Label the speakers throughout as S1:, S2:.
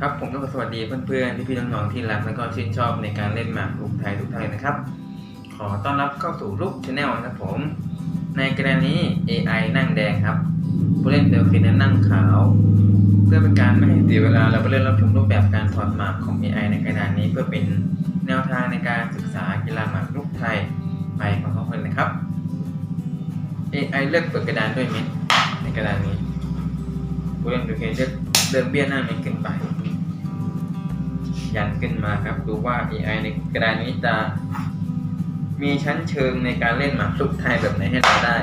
S1: ครับผมก็สวัสดีเพื่อนๆพี่ๆน้องๆที่รักและก็ชื่นชอบในการเล่นหมากรุกไทยทุกท่านนะครับ ขอต้อนรับเข้าสู่ลูกชาแนลนะครับผม ในกรณี AI นั่งแดงครับ ผู้เล่นเดลฟินนั้นนั่งขาว เพื่อเป็นการไม่ให้เสียเวลาเราไปเล่นรับชมรูปแบบการถอดหมากของ AI ในกระดานนี้เพื่อเป็นแนวทางในการศึกษากีฬาหมากรุกไทยไปพร้อมๆกันนะครับ AI เลือกเปิดกระดานด้วยม็ดในกระดานนี้ผู้เล่นเดลฟินเลือกเดินเบี้ยหน้าเม็ดขึ้นไป ยันขึ้นมาครับ ดูว่า AI ในกระดานนี้จะมีชั้นเชิงในการเล่นหมากรุกไทยแบบไหนให้เราได้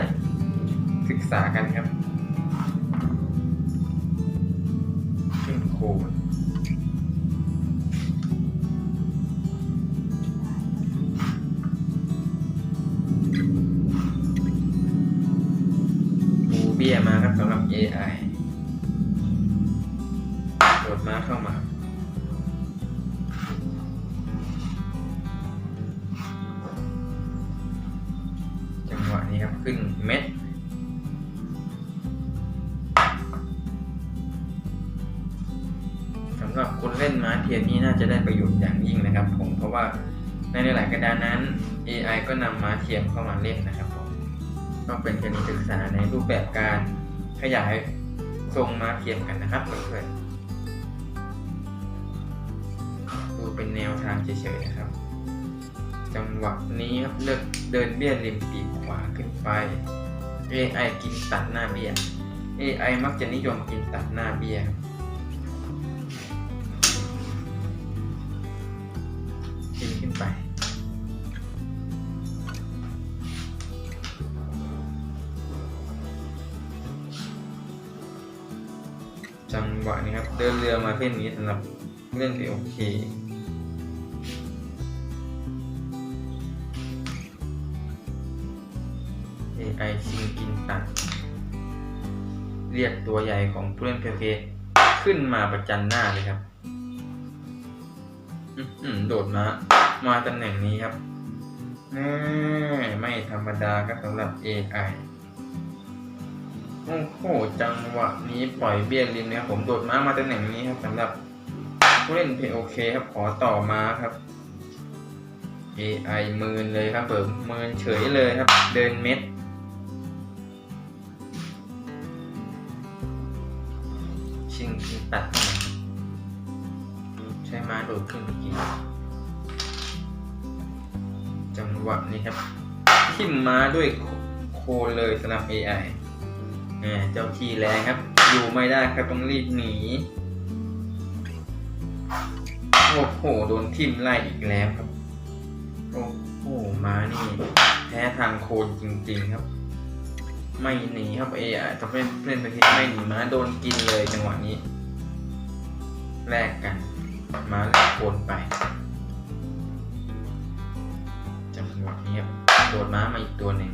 S1: ศึกษากันครับ ขึ้นโคนปูเบี้ยมาครับสำหรับ AI โดดมาเข้ามา ครับขึ้นเม็ด สำหรับคนเล่นม้าเทียนนี่น่าจะได้ประโยชน์อย่างยิ่งนะครับผม เพราะว่าในหลายๆกระดานนั้น AI ก็นำม้าเทียมเข้ามาเล่นนะครับผม ก็เป็นการศึกษาในรูปแบบการขยายทรงม้าเทียมกันนะครับเพื่อนๆ ดูเป็นแนวทางเฉยๆนะครับจังหวะนี้ครับเลือกเดินเบี้ยริมปีกขวาขึ้น ไป AI กินตัดหน้าเบี้ย AI มักจะนิยมกินตัดหน้าเบี้ย กินขึ้นไป จังหวะนี้ครับ เดินเรือมาเส้นนี้สำหรับเล่นที่โอเค AI ชิงกินตัดเรียกตัวใหญ่ของผู้เล่นเพลเคขึ้นมาประจันหน้าเลยครับ อือหือโดดมา มาตำแหน่งนี้ครับแน่ไม่ธรรมดาครับสำหรับ AI โอ้โห จังหวะนี้ปล่อยเบี้ยริมนะครับผมโดดมามาตำแหน่งนี้ครับสำหรับผู้เล่นเพโอเคครับขอต่อมาครับ AI มืนเลยครับเปิมมืนเฉยเลยครับ เดินเม็ด งชิงตัดใช้ม้าโดดขึ้นเมื่อกี้จังหวะนี้ครับทิ่มม้าด้วยโคนเลยสำหรับ AI แหมเจ้าทีแรงครับ อยู่ไม่ได้ครับต้องรีบหนี โอ้โห โดนทิ่มไล่อีกแล้วครับ โอ้โหม้านี่ แพ้ทางโคนจริงๆครับ ไม่หนีครับ AI จะเล่นเล่นไปทีไม่หนีม้าโดนกินเลยจังหวะนี้แลกกันม้าแลกโคนไปจังหวะนี้ครับโดดม้ามาอีกตัวหนึ่ง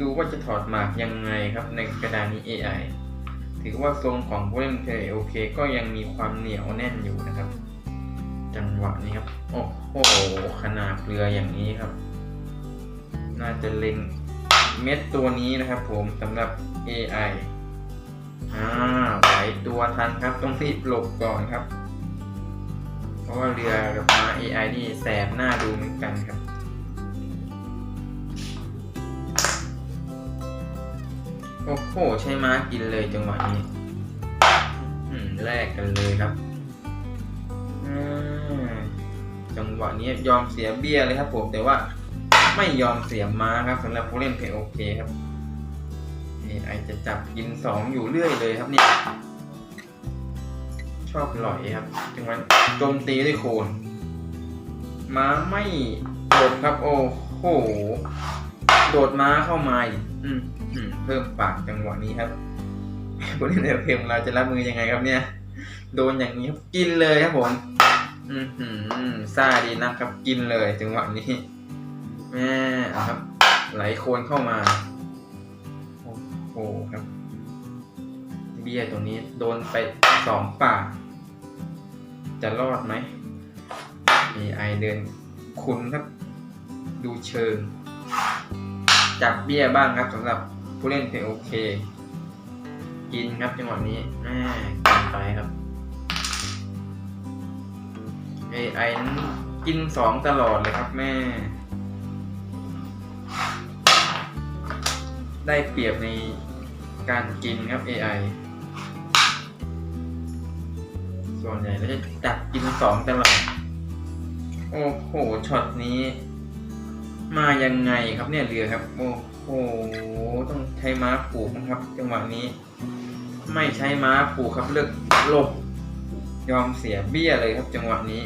S1: ดูว่าจะถอดหมากยังไงครับในกระดานนี้ AI ถือว่าทรงของผู้เล่นเพย์โอเคก็ยังมีความเหนียวแน่นอยู่นะครับ จังหวะนี้ครับ โอ้โหขนาดเรืออย่างนี้ครับ น่าจะเล็ง เม็ดตัวนี้นะครับผมสำหรับ AI อ่าไหวตัวทันครับ ต้องรีบหลบก่อนครับ เพราะว่าเรือกับม้า AI นี่แสบหน้าดูเหมือนกันครับโอ้โหใช้ม้ากินเลยจังหวะนี้อืมแลกกันเลยครับ จังหวะนี้ยอมเสียเบี้ยเลยครับผมแต่ว่า ไม่ยอมเสียม้าครับสำหรับผู้เล่นเพลโอเคครับ AI จะจับกินสองอยู่เรื่อยเลยครับเนี่ยชอบหลอยครับจังหวะโจมตีด้วยโคนม้าไม่โดดครับ โอ้โห โดดม้าเข้ามาอืมอืมเพิ่มปากจังหวะนี้ครับผู้เล่นเพลงเราจะรับมือยังไงครับเนี่ย โดนอย่างนี้ครับกินเลยครับผม อืมหืมซ่าดีนะครับกินเลยจังหวะนี้ แม่ครับ ไหลโคนเข้ามา โอ้โหครับ เบี้ยตรงนี้โดนไปสองปาก จะรอดไหม AI เดินคุณครับ ดูเชิง จับเบี้ยบ้างครับสำหรับผู้เล่นเพลงโอเค กินครับจังหวะนี้แม่กินไปครับ AI นั้นกินสองตลอดเลยครับแม่ ได้เปรียบในการกินครับ AI ส่วนใหญ่เราจะจับกินสองตลอด โอ้โห ช็อตนี้ มายังไงครับเนี่ยเรือครับ โอ้โห ต้องใช้ม้าผูกนะครับ จังหวะนี้ ไม่ใช้ม้าผูกครับเลือกหลบยอมเสียเบี้ยเลยครับจังหวะนี้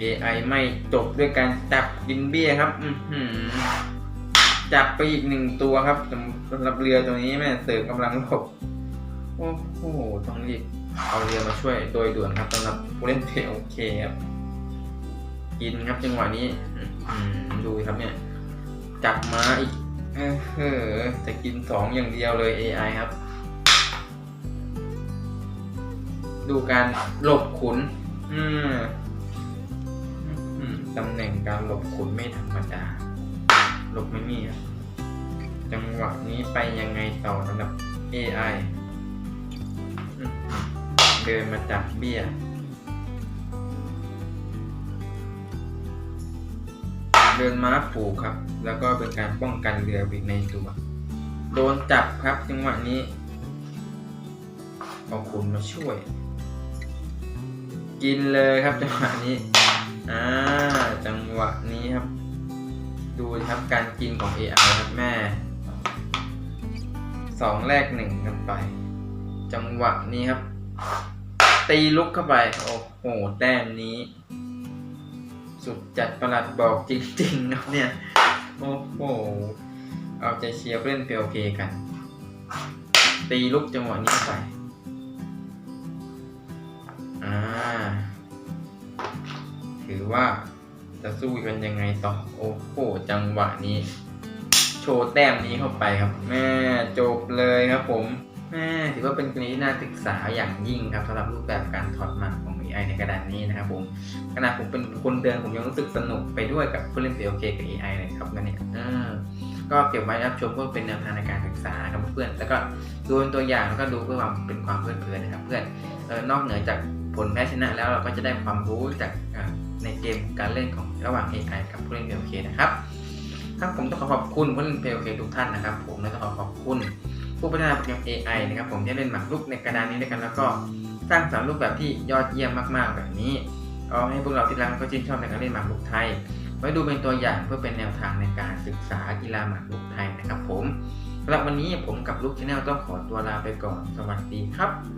S1: AI ไม่จบด้วยการจับกินเบี้ยครับ อือหือ จับไปอีกหนึ่งตัวครับสำหรับเรือตัวนี้แม่เสริมกำลังลบโอ้โหต้องรีบเอาเรือมาช่วยโดยด่วนครับสำหรับผู้เล่นเพลโอเคครับกินครับจังหวะนี้ดูครับเนี่ย จับม้าอีกเออจะกินสองอย่างเดียวเลย AI ครับ ดูการหลบขุนอืมตำแหน่งการหลบขุนไม่ธรรมดา ลบไม่มีอะจังหวะนี้ไปยังไงต่อสำหรับ AI อืมเดินมาจับเบี้ยเดินม้าผูกครับ แล้วก็เป็นการป้องกันเรือวิในตัวโดนจับครับจังหวะนี้เอาขุนมาช่วย กินเลยครับจังหวะนี้อ่าจังหวะนี้ครับ ดูครับการกินของ AI ครับแม่สองแรกหนึ่งกันไป จังหวะนี้ครับ ตีลุกเข้าไป โอ้โหแต้มนี้ สุดจัดประหลัดบอกจริงๆครับเนี่ย โอ้โห เอาใจเชียร์เล่นเปียวเคกัน ตีลุกจังหวะนี้ไปอ่าถือว่า จะสู้กันยังไงต่อ โอ้โห จังหวะนี้ โชว์แต้มนี้เข้าไปครับ แม่จบเลยครับผมแม่ถือว่าเป็นกรณีที่น่าศึกษาอย่างยิ่งครับสำหรับรูปแบบการถอดหมันของ AI ในกระดานนี้นะครับผมขณะผมเป็นคนเดินผมยังรู้สึกสนุกไปด้วยกับผู้เล่น POK กับ AI เลยครับนั่นเนี่ยเออก็เก็บไว้รับชมเพื่อเป็นแนวทางในการศึกษาครับเพื่อนแล้วก็ดูเป็นตัวอย่างแล้วก็ดูเพื่อความเป็นความเพลิดเพลินนะครับเพื่อนนอกเหนือจากผลแพ้ชนะแล้วเราก็จะได้ความรู้จาก ในเกมการเล่นของระหว่าง AI กับผู้เล่น POK นะครับครับผมต้องขอขอบคุณผู้เล่น POK ทุกท่านนะครับ ผมและต้องขอขอบคุณผู้พัฒนาโปรแกรม AI นะครับ ผมที่เล่นหมากรุกในกระดานนี้ด้วยกันแล้วก็สร้างสรรค์รูปแบบที่ยอดเยี่ยมมากๆ แบบนี้ก็ให้พวกเราที่รักก็ชื่นชอบในการเล่นหมากรุกไทย ไว้ดูเป็นตัวอย่างเพื่อเป็นแนวทางในการศึกษากีฬาหมากรุกไทยนะครับ ผมสำหรับวันนี้ผมกับลูกชาแนลต้องขอตัวลาไปก่อนสวัสดีครับ